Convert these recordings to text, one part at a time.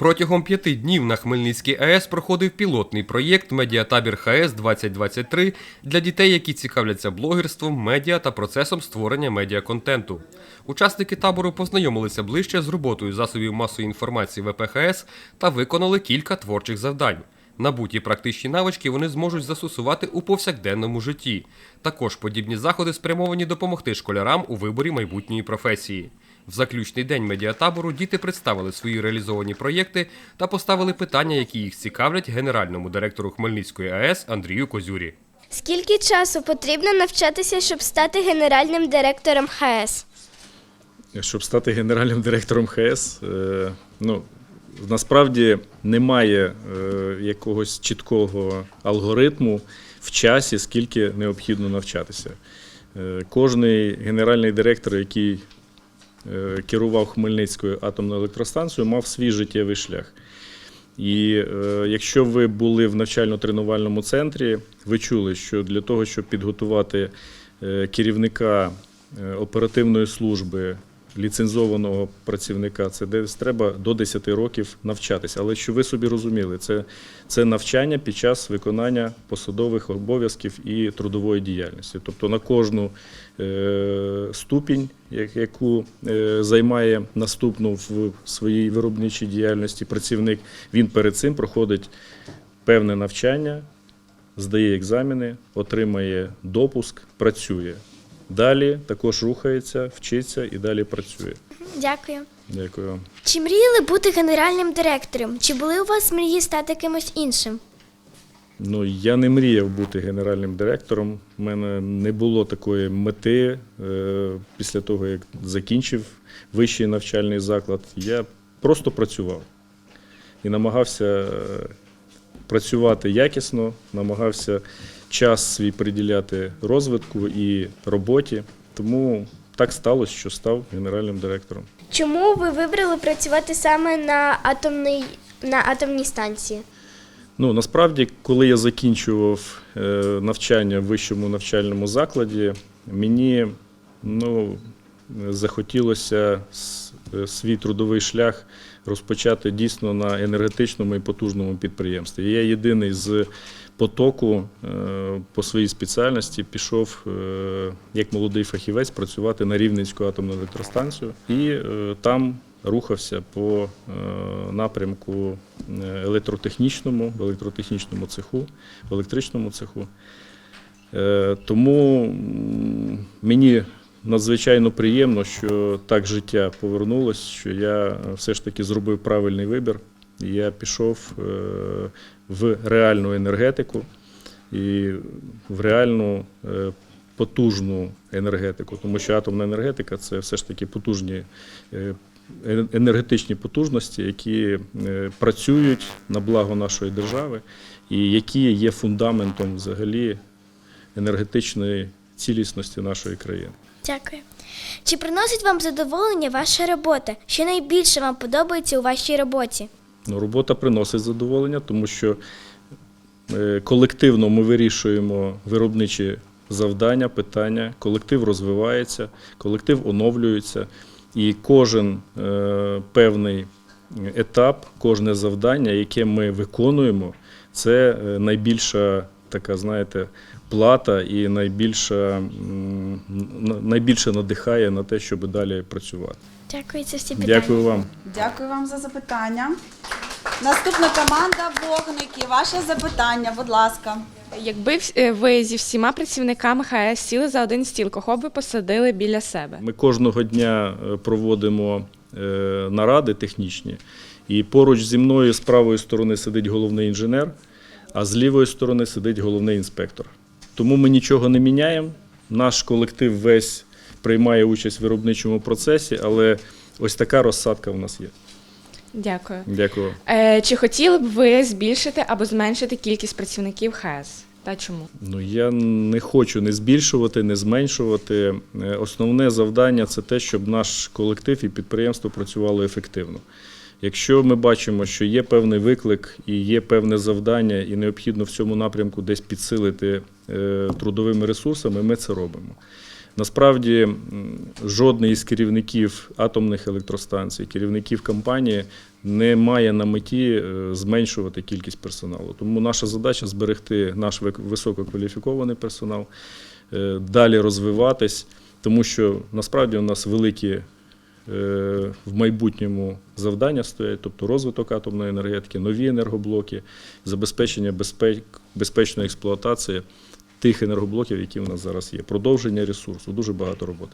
Протягом п'яти днів на Хмельницькій АЕС проходив пілотний проєкт Медіатабір ХС 2023 для дітей, які цікавляться блогерством, медіа та процесом створення медіаконтенту. Учасники табору познайомилися ближче з роботою засобів масової інформації ВПХС та виконали кілька творчих завдань. Набуті практичні навички вони зможуть застосувати у повсякденному житті. Також подібні заходи спрямовані допомогти школярам у виборі майбутньої професії. В заключний день медіатабору діти представили свої реалізовані проєкти та поставили питання, які їх цікавлять генеральному директору Хмельницької АЕС Андрію Козюрі. Скільки часу потрібно навчатися, щоб стати генеральним директором ХС? Щоб стати генеральним директором ХС, е, ну насправді немає е, якогось чіткого алгоритму в часі, скільки необхідно навчатися. Е, Кожний генеральний директор, який керував Хмельницькою атомною електростанцією, мав свій життєвий шлях. І е, якщо ви були в навчально-тренувальному центрі, ви чули, що для того, щоб підготувати е, керівника е, оперативної служби, ліцензованого працівника, це десь треба до 10 років навчатися. Але що ви собі розуміли, це, це навчання під час виконання посадових обов'язків і трудової діяльності. Тобто на кожну е, ступінь, яку е, займає наступну в своїй виробничій діяльності працівник, він перед цим проходить певне навчання, здає екзамени, отримає допуск, працює. Далі також рухається, вчиться і далі працює. Дякую. Дякую. Чи мріяли бути генеральним директором? Чи були у вас мрії стати кимось іншим? Ну, я не мріяв бути генеральним директором. У мене не було такої мети е, після того, як закінчив вищий навчальний заклад. Я просто працював і намагався е, працювати якісно, намагався час свій приділяти розвитку і роботі. Тому так сталося, що став генеральним директором. Чому ви вибрали працювати саме на атомній, на атомній станції? Ну насправді, коли я закінчував е, навчання в вищому навчальному закладі, мені ну, захотілося е, свій трудовий шлях розпочати дійсно на енергетичному і потужному підприємстві. Я єдиний з потоку е, по своїй спеціальності пішов е, як молодий фахівець працювати на Рівненську атомну електростанцію і е, там рухався по напрямку електротехнічному, в електротехнічному цеху, в електричному цеху. Тому мені надзвичайно приємно, що так життя повернулось, що я е, все ж таки зробив правильний вибір. Я пішов е, в реальну енергетику і в реальну е, потужну енергетику, тому що атомна енергетика це все ж таки потужні енергетичні потужності, які працюють на благо нашої держави і які є фундаментом взагалі енергетичної цілісності нашої країни. Дякую. Чи приносить вам задоволення ваша робота? Що найбільше вам подобається у вашій роботі? Ну, робота приносить задоволення, тому що е, колективно ми вирішуємо виробничі завдання, питання, колектив розвивається, колектив оновлюється, і кожен е, певний етап, кожне завдання, яке ми виконуємо, це е, найбільша така, знаєте, плата і найбільша, м, найбільше надихає на те, щоб далі працювати. Дякую, це всі питання. Дякую вам. Дякую вам за запитання. Наступна команда вогники. Ваше запитання, будь ласка. Якби е, ви зі всіма працівниками ХАЕС сіли за один стіл, кого б ви посадили біля себе? Ми кожного дня е, проводимо е, наради технічні, і поруч зі мною з правої сторони сидить головний інженер, а з лівої сторони сидить головний інспектор. Тому ми нічого не міняємо. Наш колектив весь приймає участь в виробничому процесі, але ось така розсадка в нас є. Дякую. Дякую. Е, чи хотіли б ви збільшити або зменшити кількість працівників ХАЕС? Та чому? Ну я не хочу не збільшувати, не зменшувати. Е, Основне завдання це те, щоб наш колектив і підприємство працювало ефективно. Якщо ми бачимо, що є певний виклик і є певне завдання, і необхідно в цьому напрямку десь підсилити е, трудовими ресурсами, ми це робимо. Насправді жодний із керівників атомних електростанцій, керівників компанії не має на меті е, зменшувати кількість персоналу. Тому наша задача зберегти наш висококваліфікований персонал, е, далі розвиватись, тому що насправді у нас великі в майбутньому завдання стоять, тобто розвиток атомної енергетики, нові енергоблоки, забезпечення безпечної експлуатації тих енергоблоків, які в нас зараз є. Продовження ресурсу, дуже багато роботи.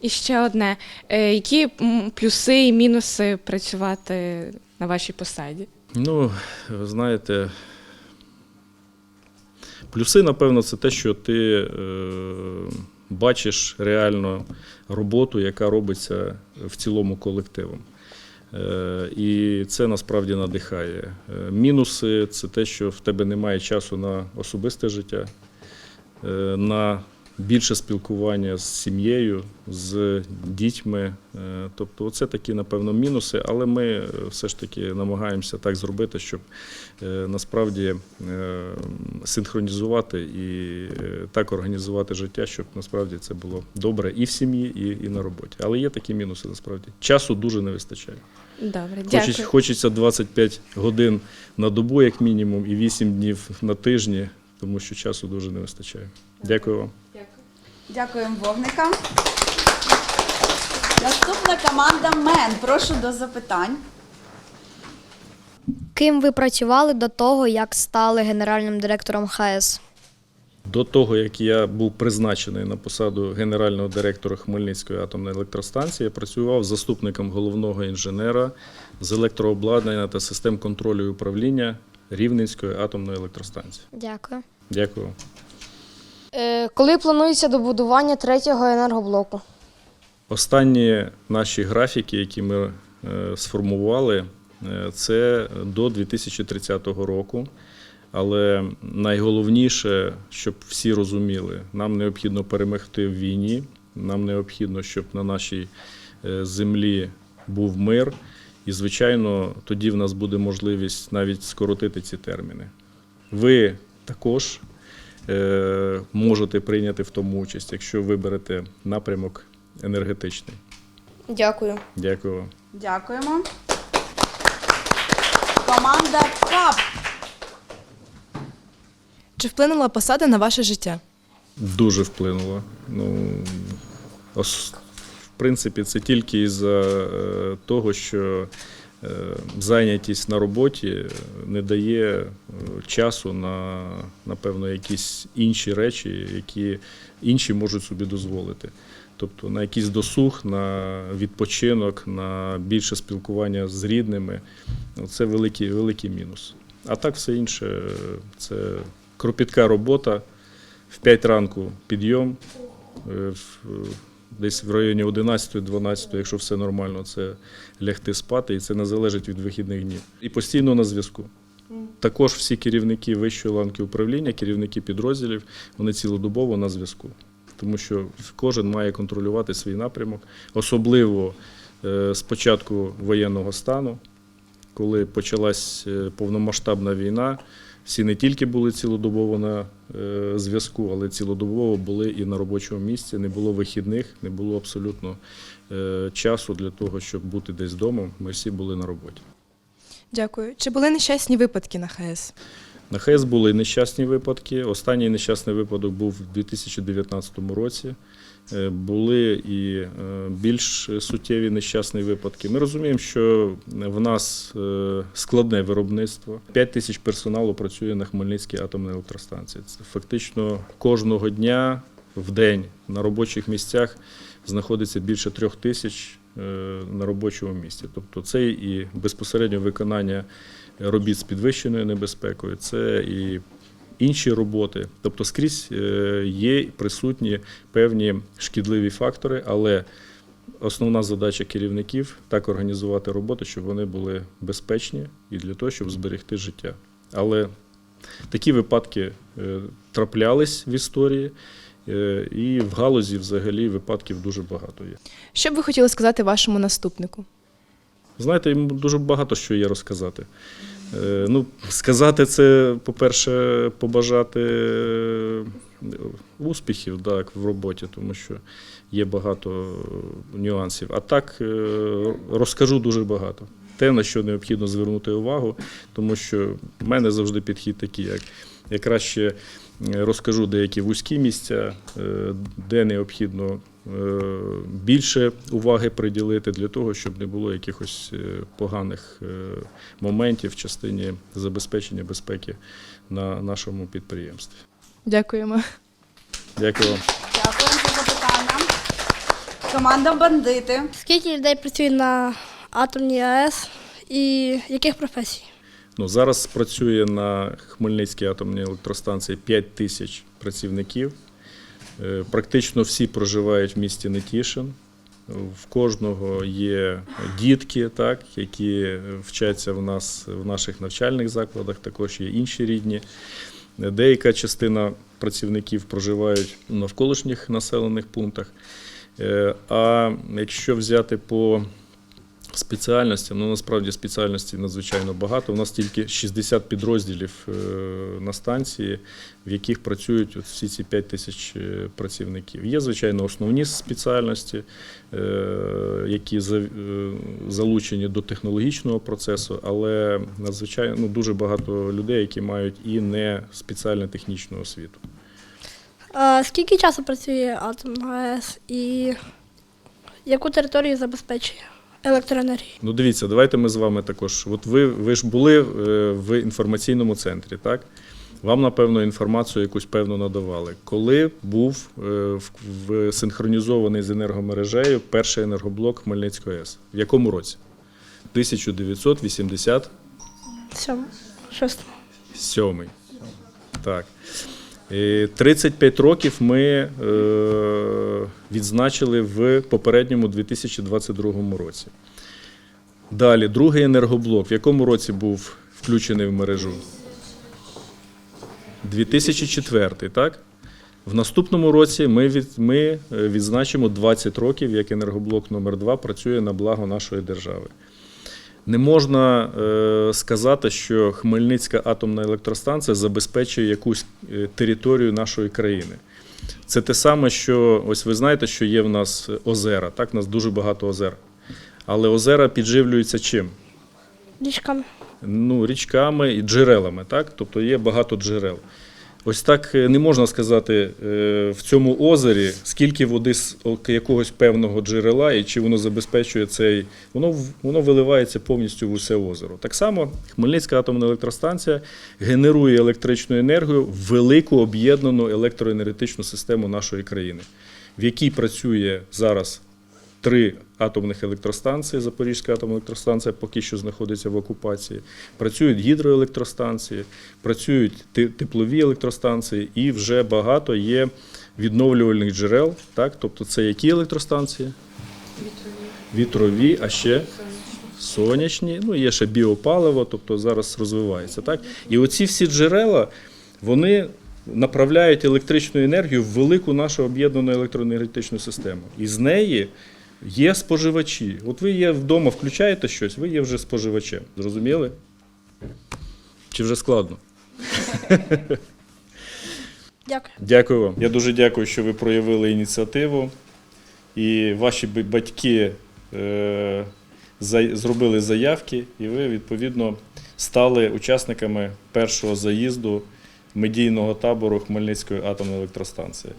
І ще одне: Е, які плюси і мінуси працювати на вашій посаді? Ну, ви знаєте, плюси, напевно, це те, що ти е, бачиш реальну роботу, яка робиться в цілому колективом. Е, і це насправді надихає. Е, мінуси це те, що в тебе немає часу на особисте життя, е, на більше спілкування з сім'єю, з дітьми. Е, Тобто, це такі, напевно, мінуси, але ми е, все ж таки намагаємося так зробити, щоб е, насправді синхронізувати і так організувати життя, щоб насправді це було добре і в сім'ї, і, і на роботі. Але є такі мінуси насправді. Часу дуже не вистачає. Добре, Хочеться, дякую. хочеться 25 годин на добу, як мінімум, і 8 днів на тижні, тому що часу дуже не вистачає. Дякую вам. Дякуємо вогникам. Наступна команда Мен. Прошу до запитань. Ким ви працювали до того, як стали генеральним директором ХАЕС? До того, як я був призначений на посаду генерального директора Хмельницької атомної електростанції, я працював заступником головного інженера з електрообладнання та систем контролю і управління Рівненської атомної електростанції. Дякую. Дякую. Е, коли планується добудування третього енергоблоку? Останні наші графіки, які ми е, сформували, е, це до 2030 року. Але найголовніше, щоб всі розуміли, нам необхідно перемогти в війні, нам необхідно, щоб на нашій землі був мир. І, звичайно, тоді в нас буде можливість навіть скоротити ці терміни. Ви також е, можете прийняти в тому участь, якщо виберете напрямок енергетичний. Дякую. Дякую вам. Дякуємо. Команда КАП. Чи вплинула посада на ваше життя? Дуже вплинуло. Ну, ос- в принципі, це тільки із-за е, того, що зайнятість на роботі не дає е, часу на, напевно, якісь інші речі, які інші можуть собі дозволити. Тобто на якийсь досуг, на відпочинок, на більше спілкування з рідними. Це великий, великий мінус. А так все інше е, це кропітка робота. В 5 ранку підйом, е, десь в районі 11-12, якщо все нормально, це лягти спати, і це не залежить від вихідних днів. І постійно на зв'язку. Також всі керівники вищої ланки управління, керівники підрозділів, вони цілодобово на зв'язку. Тому що кожен має контролювати свій напрямок, особливо е, з початку воєнного стану, коли почалась е, повномасштабна війна, всі не тільки були цілодобово на е, зв'язку, але цілодобово були і на робочому місці. Не було вихідних, не було абсолютно е, часу для того, щоб бути десь вдома. Ми всі були на роботі. Дякую. Чи були нещасні випадки на ХС? На ХЕС були нещасні випадки. Останній нещасний випадок був у 2019 році. Е, Були і е, більш суттєві нещасні випадки. Ми розуміємо, що в нас е, складне виробництво. 5 тисяч персоналу працює на Хмельницькій атомній електростанції. Це фактично кожного дня в день на робочих місцях знаходиться більше трьох тисяч на робочому місці. Тобто це і безпосередньо виконання робіт з підвищеною небезпекою, це і інші роботи. Тобто скрізь е, є присутні певні шкідливі фактори, але основна задача керівників так організувати роботу, щоб вони були безпечні і для того, щоб зберегти життя. Але такі випадки е, траплялись в історії, е, і в галузі взагалі випадків дуже багато є. Що б ви хотіли сказати вашому наступнику? Знаєте, йому дуже багато що є розказати. Е, Ну, сказати це, по-перше, побажати е, успіхів так, в роботі, тому що є багато е, нюансів. А так розкажу дуже багато. Те, на що необхідно звернути увагу, тому що в мене завжди підхід такий, як я краще розкажу деякі вузькі місця, де необхідно більше уваги приділити для того, щоб не було якихось е, поганих е, моментів в частині забезпечення безпеки на нашому підприємстві. Дякуємо. Дякую вам. Дякую за запитання. Команда бандити. Скільки людей працює на атомній АЕС і яких професій? Ну, зараз працює на Хмельницькій атомній електростанції 5 тисяч працівників. Е, Практично всі проживають в місті Нетішин. В кожного є дітки, так, які вчаться в нас в наших навчальних закладах, також є інші рідні. Деяка частина працівників проживають в навколишніх населених пунктах. Е, А якщо взяти по спеціальностям, ну насправді спеціальностей надзвичайно багато. У нас тільки 60 підрозділів е, на станції, в яких працюють от всі ці 5 тисяч е, працівників. Є, звичайно, основні спеціальності, е, які за- залучені до технологічного процесу, але надзвичайно ну, дуже багато людей, які мають і не спеціальну технічну освіту. А скільки часу працює атомна АЕС і яку територію забезпечує електроенергією? Ну, дивіться, давайте ми з вами також. От ви, ви ж були е, в інформаційному центрі, так? Вам, напевно, інформацію якусь певно надавали. Коли був е, в, синхронізований з енергомережею перший енергоблок Хмельницької АЕС? В якому році? 1987. Сьому, шостому. Так. Е, 35 років ми е, відзначили в попередньому 2022 році. Далі, другий енергоблок. В якому році був включений в мережу? 2004, так? В наступному році ми, від, ми е, відзначимо 20 років, як енергоблок номер 2 працює на благо нашої держави. Не можна е, сказати, що Хмельницька атомна електростанція забезпечує якусь е, територію нашої країни. Це те саме, що ось ви знаєте, що є в нас озера. Так, у нас дуже багато озер. Але озера підживлюються чим? Річками. ну, річками і джерелами, так? Тобто є багато джерел. Ось так е, не можна сказати е, в цьому озері, скільки води з якогось певного джерела і чи воно забезпечує цей. Воно, воно виливається повністю в усе озеро. Так само Хмельницька атомна електростанція генерує електричну енергію в велику об'єднану електроенергетичну систему нашої країни, в якій працює зараз три атомних електростанції. Запорізька атомна електростанція поки що знаходиться в окупації. Працюють гідроелектростанції, працюють теплові електростанції, і вже багато є відновлювальних джерел. Так? Тобто це які електростанції? Вітрові. Вітрові, а ще сонячні, ну є ще біопаливо, тобто зараз розвивається. Так? І оці всі джерела, вони направляють електричну енергію в велику нашу об'єднану електроенергетичну систему. І з неї є споживачі. От ви є вдома, включаєте щось, ви є вже споживачем. Зрозуміли? Чи вже складно? Дякую. Дякую вам. Я дуже дякую, що ви проявили ініціативу. І ваші батьки е, за- зробили заявки, і ви, відповідно, стали учасниками першого заїзду медійного табору Хмельницької атомної електростанції.